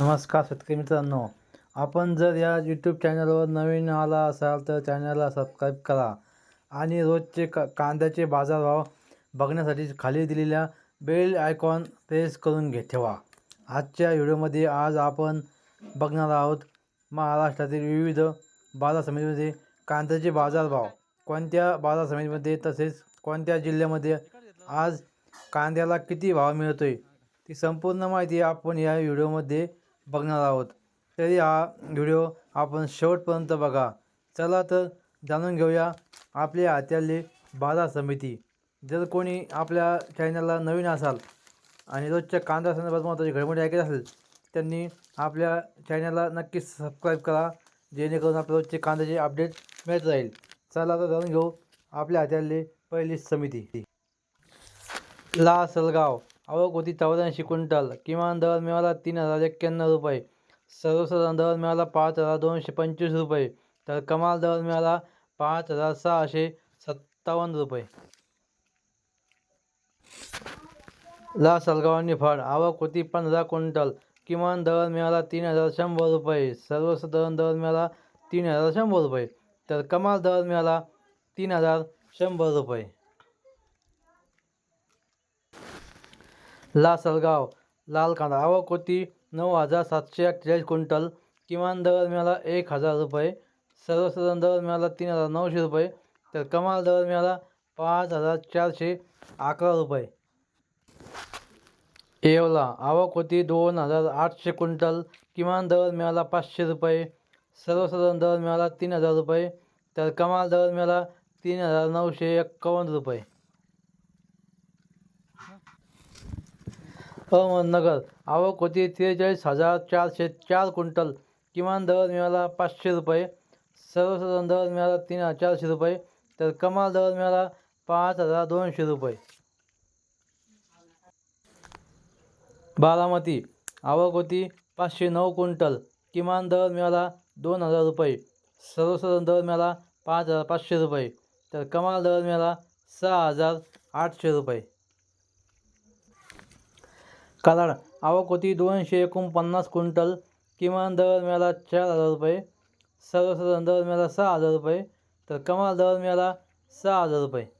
नमस्कार शेतकरी मित्रांनो. आपण जर या यूट्यूब चॅनलवर नवीन आला असाल तर चॅनलला सबस्क्राईब करा आणि रोजचे क कांद्याचे बाजारभाव बघण्यासाठी खाली दिलेल्या बेल आयकॉन प्रेस करून घे ठेवा. आजच्या व्हिडिओमध्ये आज आपण बघणार आहोत महाराष्ट्रातील विविध बाजार समितीमध्ये कांद्याचे बाजारभाव कोणत्या बाजार समितीमध्ये तसेच कोणत्या जिल्ह्यामध्ये आज कांद्याला किती भाव मिळतोय ती संपूर्ण माहिती आपण या व्हिडिओमध्ये बघणार आहोत. तरी हा व्हिडिओ आपण शेवटपर्यंत बघा. चला तर जाणून घेऊया आपल्या हात्याले बाजार समिती. जर कोणी आपल्या चॅनलला नवीन असाल आणि रोजच्या कांदा संदर्भात महत्त्वाची घडामोडी ऐकत असेल त्यांनी आपल्या चॅनलला नक्कीच सबस्क्राईब करा जेणेकरून आपल्या रोजचे कांद्याचे अपडेट मिळत राहील. चला तर जाणून घेऊ आपल्या हात्याले पहिली समिती. ला सलगाव. आवक होती चौऱ्याऐंशी क्विंटल किमान दर मिळाला तीन हजार एक्क्याण्णव रुपये. सर्वसाधारण दर मिळाला पाच हजार दोनशे पंचवीस रुपये. तर कमाल दर मिळाला पाच हजार सहाशे सत्तावन्न रुपये. ला सलगावांनी निफाड आवक होती पंधरा क्विंटल किमान दर मिळाला तीन हजार शंभर रुपये. सर्वसाधारण दर मिळाला तीन हजार शंभर रुपये. तर कमाल दर मिळाला तीन हजार शंभर रुपये. ला सलगाव लाल कांदा आवक होती नऊ हजार सातशे अठ्ठेचाळीस क्विंटल. किमान दर मिळाला एक हजार रुपये. सर्वसाधारण दर मिळाला तीन हजार नऊशे रुपये. तर कमाल दर मिळाला पाच हजार चारशे अकरा रुपये. येवला. आवक होती दोन हजार आठशे क्विंटल. किमान दर मिळाला पाचशे रुपये. सर्वसाधारण दर मिळाला तीन हजार रुपये. तर कमाल दर मिळाला तीन हजार नऊशे एक्कावन्न रुपये. हो, अहमदनगर आवक होती त्रेचाळीस हजार चारशे चार क्विंटल. किमान दर मिळाला पाचशे रुपये. सर्वसाधारण दर मिळाला तीन हजार चारशे रुपये. तर कमाल दर मिळाला पाच हजार दोनशे रुपये. बारामती. आवक होती पाचशे नऊ क्विंटल. किमान दर मिळाला दोन हजार रुपये. सर्वसाधारण दर मिळाला पाच हजार पाचशे रुपये. तर कमाल दर मिळाला सहा हजार आठशे रुपये. कराड आवक होती दोनशे एकोणपन्नास क्विंटल. किमान दर मिळाला चार हजार रुपये. सर्वसाधारण दर मिळाला सहा हजार रुपये. तर कमाल दर मिळाला सहा हजार रुपये.